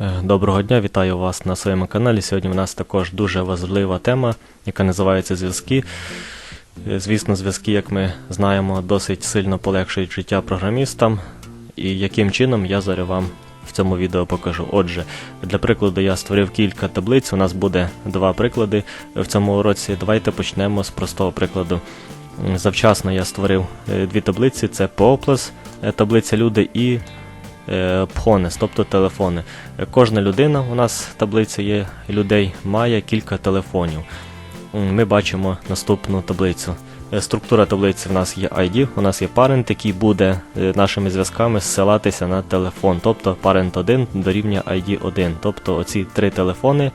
Е, Доброго дня, вітаю вас на своєму каналі. Сьогодні в нас також дуже важлива тема, яка називається зв'язки. Е, Звісно, зв'язки, як ми знаємо, досить сильно полегшують життя програмістам. І яким чином я зараз вам в цьому відео покажу. Отже, для прикладу я створив кілька таблиць. У нас буде два приклади в цьому уроці. Давайте почнемо з простого прикладу. Завчасно я створив е, дві таблиці: це Pooplus, е, таблиця люди і е, Phones, тобто телефони. Е, Кожна людина у нас в таблиці є людей, має кілька телефонів. Ми бачимо наступну таблицю. Е, Структура таблиці в нас є ID, у нас є parent, який буде е, нашими зв'язками зсилатися на телефон. Тобто parent 1 дорівнює ID 1. Тобто оці три телефони,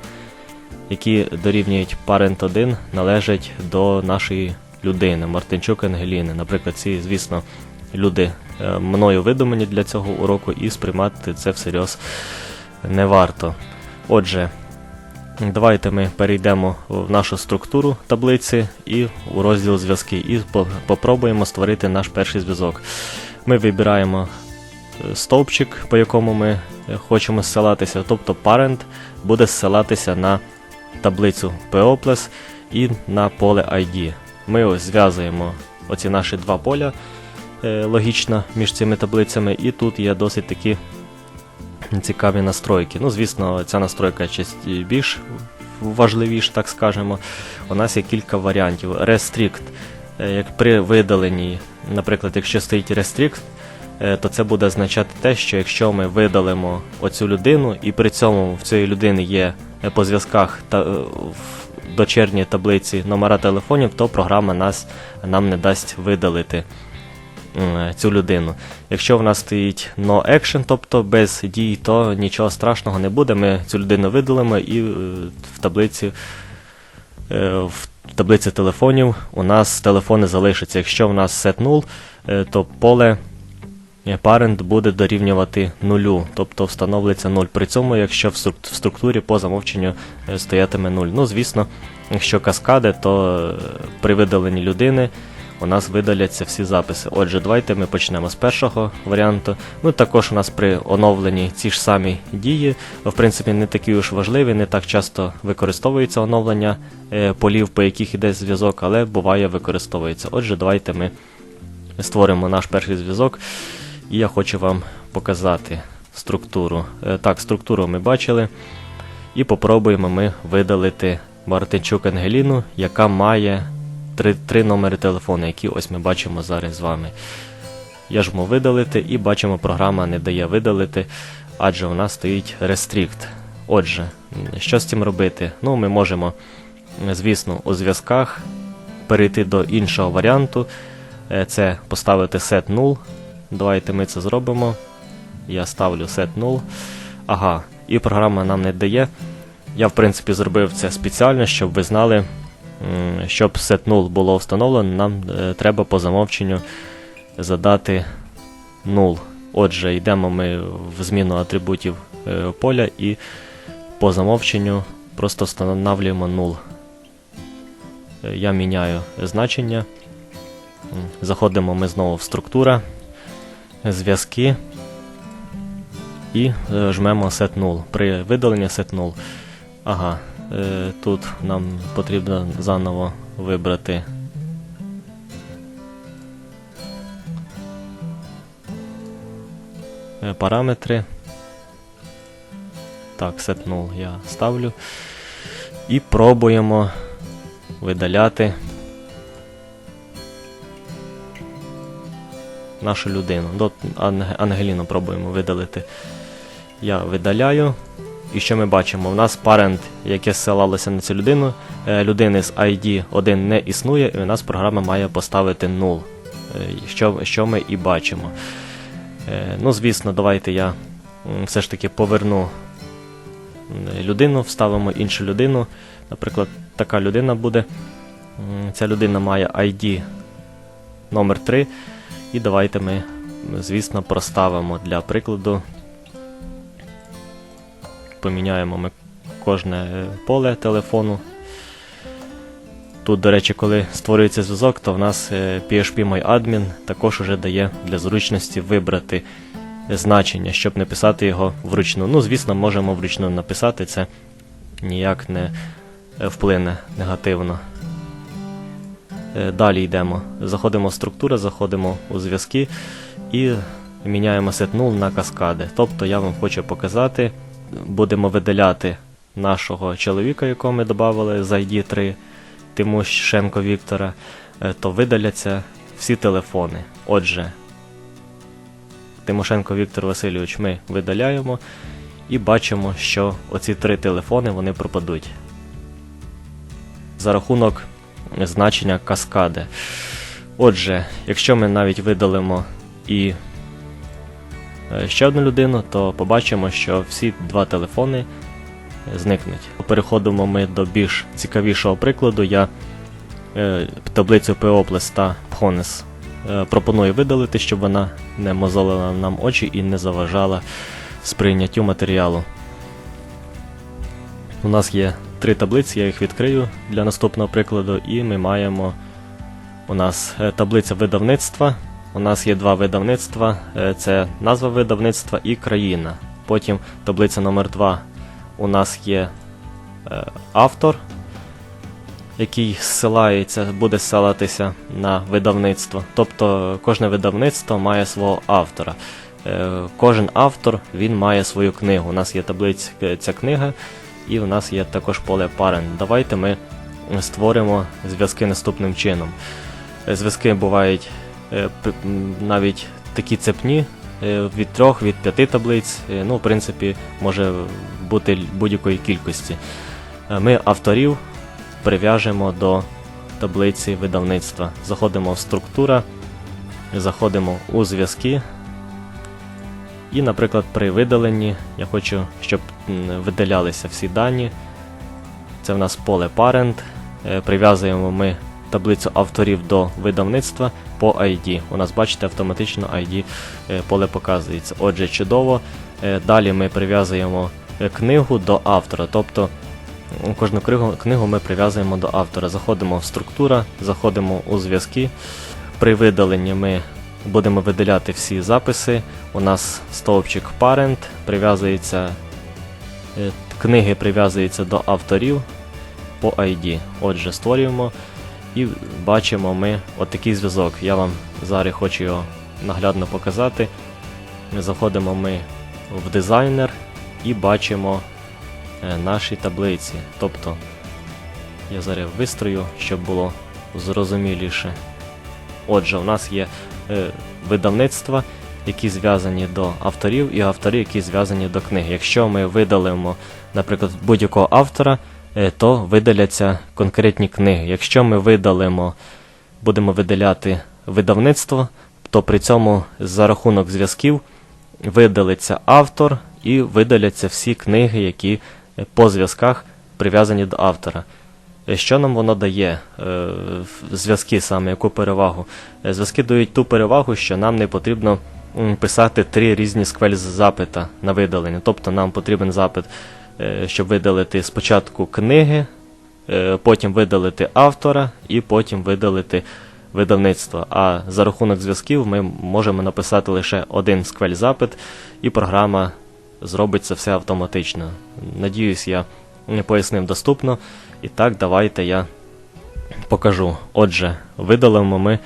які дорівнюють parent 1, належать до нашої людини, Мартинчук Ангеліни. Наприклад, ці, звісно, люди е, мною видумані для цього уроку, і сприймати це всерйоз не варто. Отже, давайте ми перейдемо в нашу структуру таблиці і у розділ зв'язки, і по- попробуємо створити наш перший зв'язок. Ми вибираємо е, стовпчик, по якому ми е, хочемо зсилатися, тобто parent буде зсилатися на таблицю POPLES і на поле ID. Ми зв'язуємо оці наші два поля е, логічно між цими таблицями, і тут є досить такі цікаві настройки. Ну, звісно, ця настройка честь більш важливіша, так скажемо. У нас є кілька варіантів. Restrict, е, як при видаленні, наприклад, якщо стоїть restrict, е, то це буде означати те, що якщо ми видалимо оцю людину, і при цьому в цієї людини є е, по зв'язках та е, в дочерній таблиці номера телефонів, то програма нас нам не дасть видалити цю людину. Якщо в нас стоїть no action, тобто без дій, то нічого страшного не буде. Ми цю людину видалимо і е, в таблиці. е, В таблиці телефонів у нас телефони залишаться. Якщо в нас set null, е, то поле parent буде дорівнювати нулю, тобто встановлюється 0. При цьому, якщо в структурі по замовченню стоятиме 0. Ну, звісно, якщо каскади, то при видаленні людини у нас видаляться всі записи. Отже, давайте ми почнемо з першого варіанту. Ну, також у нас при оновленні ці ж самі дії, в принципі, не такі уж важливі, не так часто використовується оновлення е, полів, по яких іде зв'язок, але буває використовується. Отже, давайте ми створимо наш перший зв'язок, і я хочу вам показати структуру. Е, Так, структуру ми бачили, і попробуємо ми видалити Мартинчук Ангеліну, яка має три, три номери телефону, які ось ми бачимо зараз з вами. Я жму видалити і бачимо, програма не дає видалити, адже у нас стоїть Restrict. Отже, що з цим робити? Ну, ми можемо, звісно, у зв'язках перейти до іншого варіанту. Е, Це поставити set null. Давайте ми це зробимо. Я ставлю set null. Ага, і програма нам не дає. Я, в принципі, зробив це спеціально, щоб ви знали, щоб set null було встановлено, нам е, треба по замовченню задати null. Отже, йдемо ми в зміну атрибутів е, поля і по замовченню просто встановлюємо null. Е, Я міняю значення. Заходимо ми знову в структура, зв'язки і жмемо set null. При видаленні set null. Ага, тут нам потрібно заново вибрати. е, Параметри. Так, set null я ставлю. І пробуємо видаляти нашу людину. Ангеліну пробуємо видалити. Я видаляю. І що ми бачимо? У нас парент, яке ссилалося на цю людину, е, людини з ID 1 не існує, і у нас програма має поставити 0. Е, Що, що ми і бачимо. Е, Ну, звісно, давайте я все ж таки поверну людину, вставимо іншу людину. Наприклад, така людина буде. Ця людина має ID номер 3. І давайте ми, звісно, проставимо для прикладу. Поміняємо ми кожне е, поле телефону. Тут, до речі, коли створюється зв'язок, то в нас е, PHP MyAdmin також уже дає для зручності вибрати значення, щоб не писати його вручну. Ну, звісно, можемо вручну написати, це ніяк не е, вплине негативно. Е, Далі йдемо. Заходимо в структури, заходимо у зв'язки і міняємо set null на каскади. Тобто я вам хочу показати, будемо видаляти нашого чоловіка, якого ми додали з ID 3 Тимошенко Віктора, е, то видаляться всі телефони. Отже, Тимошенко Віктор Васильович ми видаляємо і бачимо, що оці три телефони вони пропадуть. За рахунок значення каскади. Отже, якщо ми навіть видалимо і ще одну людину, то побачимо, що всі два телефони зникнуть. Переходимо ми до більш цікавішого прикладу. Я е, таблицю POPLES та PHONES е, пропоную видалити, щоб вона не мозолила нам очі і не заважала сприйняттю матеріалу. У нас є три таблиці, я їх відкрию для наступного прикладу, і ми маємо у нас е, таблиця видавництва. У нас є два видавництва: е, це назва видавництва і країна. Потім таблиця номер 2 у нас є е, автор, який ссилається, буде ссилатися на видавництво. Тобто кожне видавництво має свого автора. Е, Кожен автор він має свою книгу. У нас є таблиця ця книга, і у нас є також поле parent. Давайте ми створимо зв'язки наступним чином. Зв'язки бувають навіть такі цепні е, від трьох, від п'яти таблиць. Е, Ну, в принципі, може бути будь-якої кількості. Е, Ми авторів прив'яжемо до таблиці видавництва. Заходимо в структура, заходимо у зв'язки. І, наприклад, при видаленні я хочу, щоб видалялися всі дані. Це в нас поле parent. Е, Прив'язуємо ми таблицю авторів до видавництва по ID. У нас, бачите, автоматично ID е, поле показується. Отже, чудово. Е, Далі ми прив'язуємо е, книгу до автора. Тобто кожну книгу ми прив'язуємо до автора. Заходимо в структура, заходимо у зв'язки. При видаленні ми будемо видаляти всі записи. У нас стовпчик parent прив'язується. Книги прив'язуються до авторів по ID. Отже, створюємо і бачимо ми отакий зв'язок. Я вам зараз хочу його наглядно показати. Заходимо ми в дизайнер і бачимо е, наші таблиці. Тобто я зараз вистрою, щоб було зрозуміліше. Отже, у нас є е, видавництва, які зв'язані до авторів, і автори, які зв'язані до книги. Якщо ми видалимо, наприклад, будь-якого автора, то видаляться конкретні книги. Якщо ми видалимо, будемо видаляти видавництво, то при цьому за рахунок зв'язків видалиться автор і видаляться всі книги, які е, по зв'язках прив'язані до автора. Е, Що нам воно дає? е, Зв'язки саме, яку перевагу? Е, Зв'язки дають ту перевагу, що нам не потрібно писати три різні сквель запита на видалення. Тобто нам потрібен запит, е, щоб видалити спочатку книги, е, потім видалити автора і потім видалити видавництво. А за рахунок зв'язків ми можемо написати лише один сквель запит, і програма зробить це все автоматично. Надіюсь, я пояснив доступно. І так, давайте я покажу. Отже, видалимо ми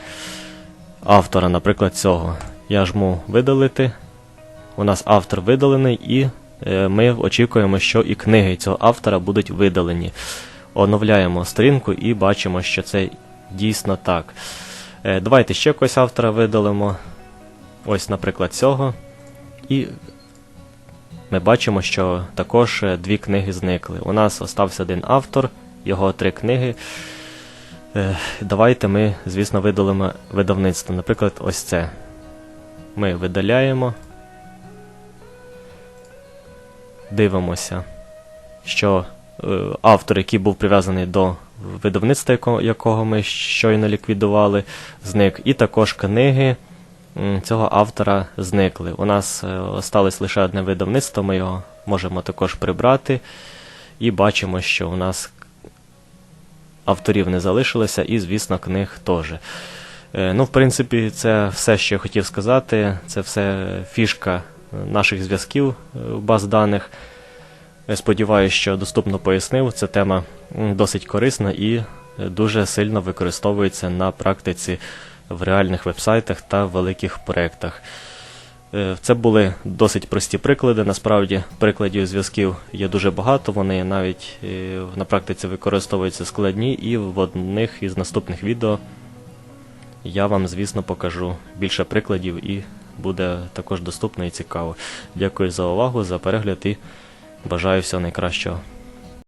автора, наприклад, цього. Я жму видалити. У нас автор видалений, і е, ми очікуємо, що і книги цього автора будуть видалені. Оновляємо сторінку і бачимо, що це дійсно так. Е, давайте ще якогось автора видалимо. Ось, наприклад, цього. І ми бачимо, що також е, дві книги зникли. У нас остався один автор, його три книги. Е, Давайте ми, звісно, видалимо видавництво. Наприклад, ось це. Ми видаляємо. Дивимося, що е, автор, який був прив'язаний до видавництва, якого ми щойно ліквідували, зник. І також книги цього автора зникли. У нас е, осталось лише одне видавництво, ми його можемо також прибрати. І бачимо, що у нас авторів не залишилося, і, звісно, книг теж. Е, Ну, в принципі, це все, що я хотів сказати. Це все фішка наших зв'язків е, баз даних. Сподіваюсь, що доступно пояснив. Ця тема досить корисна і е, дуже сильно використовується на практиці в реальних вебсайтах та великих проєктах. Е, Це були досить прості приклади. Насправді, прикладів зв'язків є дуже багато. Вони навіть на практиці використовуються складні, і в одних із наступних відео я вам, звісно, покажу більше прикладів і буде також доступно і цікаво. Дякую за увагу, за перегляд і бажаю всього найкращого.